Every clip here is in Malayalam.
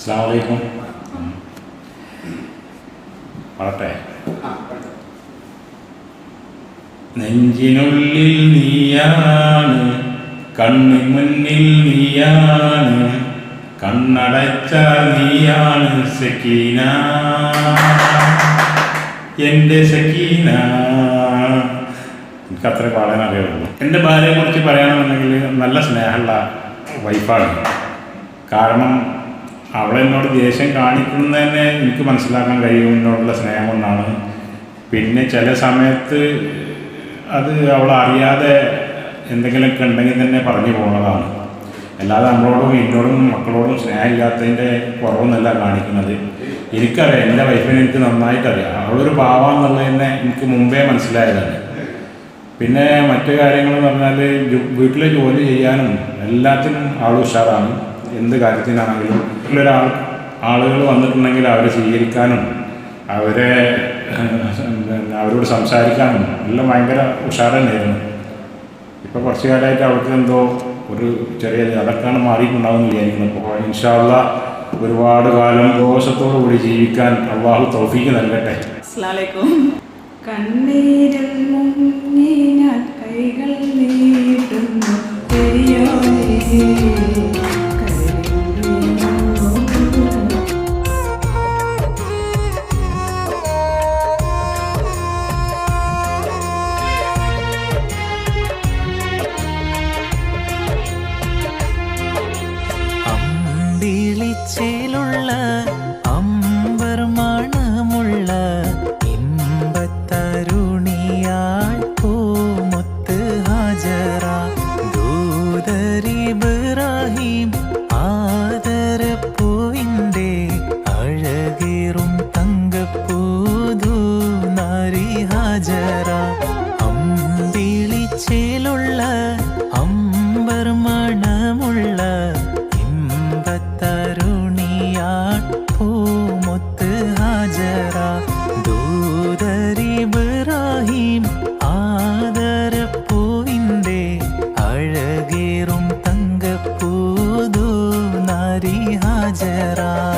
അസ്സാം വലൈക്കും പറട്ടെ നെഞ്ചിനുള്ളിൽ നീയാണ് കണ്ണു മുന്നിൽ നീയാണ് കണ്ണടച്ച നീയാണ് സക്കീന. എന്റെ സക്കീന. എനിക്ക് അത്ര പാടാൻ അറിയുള്ളൂ. എന്റെ ഭാര്യയെ കുറിച്ച് പറയുകയാണെന്നുണ്ടെങ്കിൽ നല്ല സ്നേഹമുള്ള വൈഫാണ് കാരണം അവളെന്നോട് ദേഷ്യം കാണിക്കുന്നത് തന്നെ എനിക്ക് മനസ്സിലാക്കാൻ കഴിയും. എന്നോടുള്ള സ്നേഹം കൊണ്ടാണ്. പിന്നെ ചില സമയത്ത് അത് അവൾ അറിയാതെ എന്തെങ്കിലുമൊക്കെ ഉണ്ടെങ്കിൽ തന്നെ പറഞ്ഞു പോകുന്നതാണ്. അല്ലാതെ നമ്മളോടും എന്നോടും മക്കളോടും സ്നേഹമില്ലാത്തതിന്റെ കുറവൊന്നല്ല കാണിക്കുന്നത്. എനിക്കറിയാം എന്റെ വൈഫിനെ എനിക്ക് നന്നായിട്ടറിയാം. അവളൊരു പാവാന്നുള്ളത് തന്നെ എനിക്ക് മുമ്പേ മനസ്സിലായതാണ്. പിന്നെ മറ്റു കാര്യങ്ങൾ എന്ന് പറഞ്ഞാൽ വീട്ടിലെ ജോലി ചെയ്യാനും എല്ലാത്തിനും ആൾ ഉഷാറാണ്. എന്ത് കാര്യത്തിനാണെങ്കിലും വീട്ടിലൊരാൾ ആളുകൾ വന്നിട്ടുണ്ടെങ്കിൽ അവരെ സ്വീകരിക്കാനും അവരെ അവരോട് സംസാരിക്കാനും എല്ലാം ഭയങ്കര ഉഷാർ തന്നെയായിരുന്നു ഇപ്പോൾ കുറച്ച് കാലമായിട്ട് അവർക്ക് എന്തോ ഒരു ചെറിയ അതൊക്കെയാണ് മാറിയിട്ടുണ്ടാവും എന്ന് വിചാരിക്കുന്നു. അപ്പോൾ ഇൻഷാല്ല ഒരുപാട് കാലം ദോഷത്തോടു കൂടി ജീവിക്കാൻ അള്ളാഹു തൗഫീക്ക് നൽകട്ടെ. അസ്ലാം കണ്ണീരിൽ അമ്പിളിച്ചേലുള്ള ഹാജറ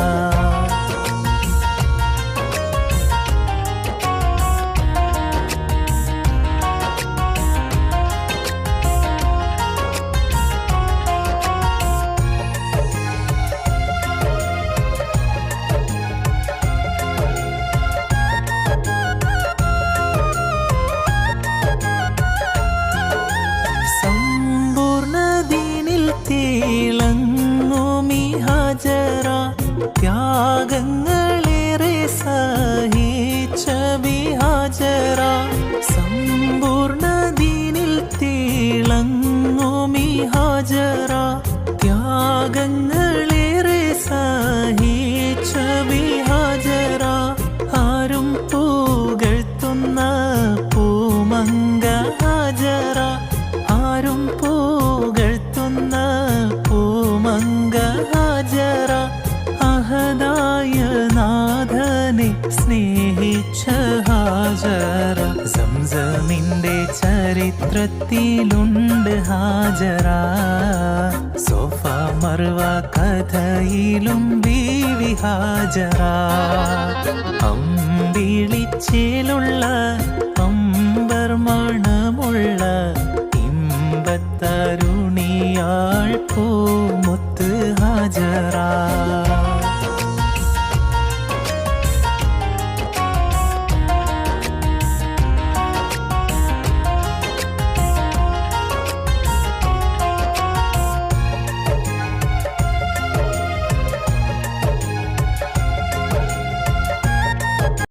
അഹദായ നാഥനെ സ്നേഹിച്ച ഹാജറ. സംസമിന്റെ ചരിത്രത്തിലുണ്ട് ഹാജറ. സോഫ മറുവ കഥയിലും ബീവി ഹാജറ. അമ്പിളിച്ചിലുള്ള അമ്പർ മണമുള്ള ഇമ്പത്തരുണിയാൾ പൂമുത്ത് ഹാജറ.